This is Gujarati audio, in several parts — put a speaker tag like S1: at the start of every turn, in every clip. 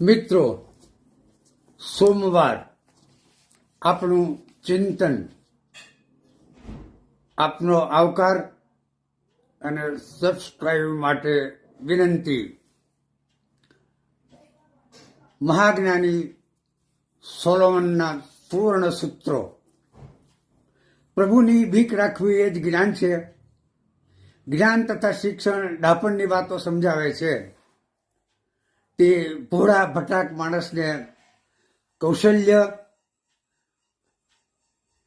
S1: મિત્રો, સોમવાર આપણું ચિંતન, આપનો આવકાર અને સબસ્ક્રાઈબ માટે વિનંતી. મહાજ્ઞાની સોલોમનના પૂર્ણ સૂત્રો. પ્રભુની ભીખ રાખવી એ જ જ્ઞાન છે. જ્ઞાન તથા શિક્ષણ ડાપણની વાતો સમજાવે છે. તે ભોળા ભટાક માણસને કૌશલ્ય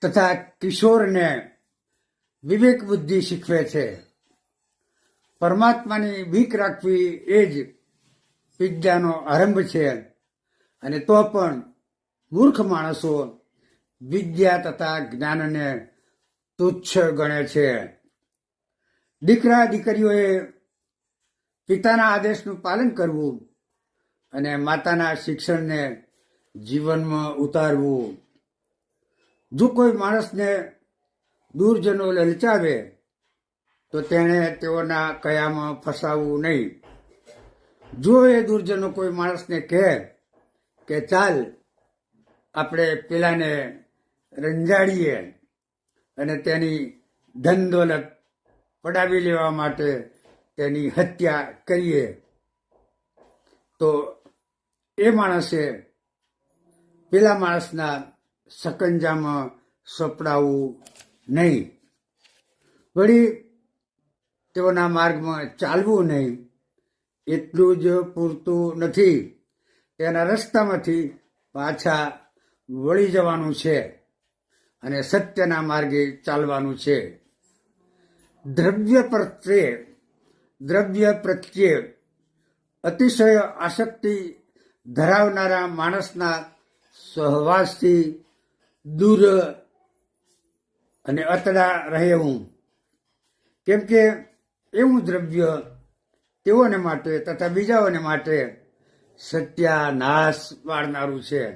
S1: તથા કિશોરને વિવેક બુદ્ધિ શીખવે છે. પરમાત્માની ભીખ રાખવી એ જ વિદ્યાનો આરંભ છે અને તો પણ મૂર્ખ માણસો વિદ્યા તથા જ્ઞાનને તુચ્છ ગણે છે. દીકરા દીકરીઓએ પિતાના આદેશનું પાલન કરવું અને માતાના શિક્ષણને જીવનમાં ઉતારવું. જો કોઈ માણસને દૂરજનો લલચાવે, તો તેણે તેઓના કયામાં ફસાવવું નહીં. જો એ દૂરજનો કોઈ માણસને કહે કે, ચાલ, આપણે પેલાને રંજાડીએ અને તેની ધન દોલત પડાવી લેવા માટે તેની હત્યા કરીએ, તો એ માણસે પેલા માણસના સકંજામાં સપડાવવું નહીં. વળી તેઓના માર્ગમાં ચાલવું નહીં. એટલું જ પૂરતું નથી. તેના રસ્તામાંથી પાછા વળી જવાનું છે અને સત્યના માર્ગે ચાલવાનું છે. દ્રવ્ય પ્રત્યે દ્રવ્ય પ્રત્યે અતિશય આસક્તિ ધરાવનારા માણસના સહવાસથી દૂર અને અતડા રહેવું કેમ કે એવું દ્રવ્ય તેઓને માટે તથા બીજાઓને માટે સત્યાનાશ પાડનારું છે.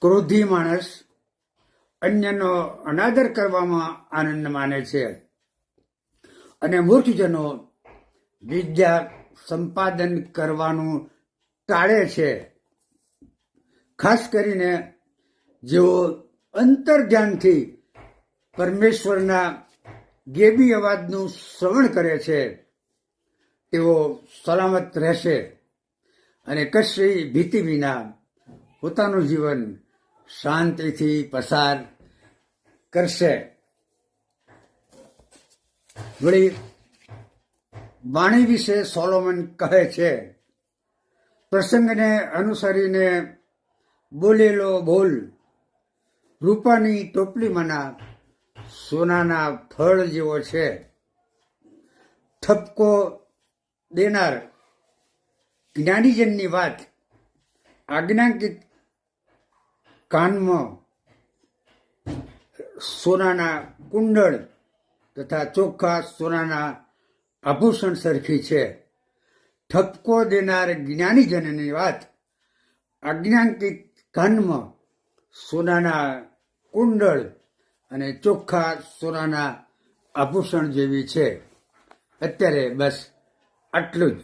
S1: ક્રોધી માણસ અન્યનો અનાદર કરવામાં આનંદ માને છે અને મૂર્ખજનો વિદ્યા સંપાદન કરવાનું ટાળે છે. ખાસ કરીને જેઓ અંતર્ધ્યાનથી પરમેશ્વરના ગેબી અવાજનું શ્રવણ કરે છે, તેઓ સલામત રહેશે અને કશી ભીતિ વિના પોતાનું જીવન શાંતિથી પસાર કરશે. વળી વાણી વિશે સોલોમન કહે છે પ્રસંગને અનુસરીને બોલેલો બોલ, રૂપાની ટોપલીમાંના સોનાના ફળ જેવો છે. ઠપકો દેનાર જ્ઞાનીજનની વાત, આજ્ઞાંકિત કાનમાં સોનાના કુંડળ તથા ચોખ્ખા સોનાના આભૂષણ સરખી છે. ઠપકો દેનાર જ્ઞાનીજનની વાત. અજ્ઞાંકિત કાનમાં સોનાના કુંડળ અને ચોખ્ખા સોનાના આભૂષણ જેવી છે. અત્યારે બસ આટલું જ.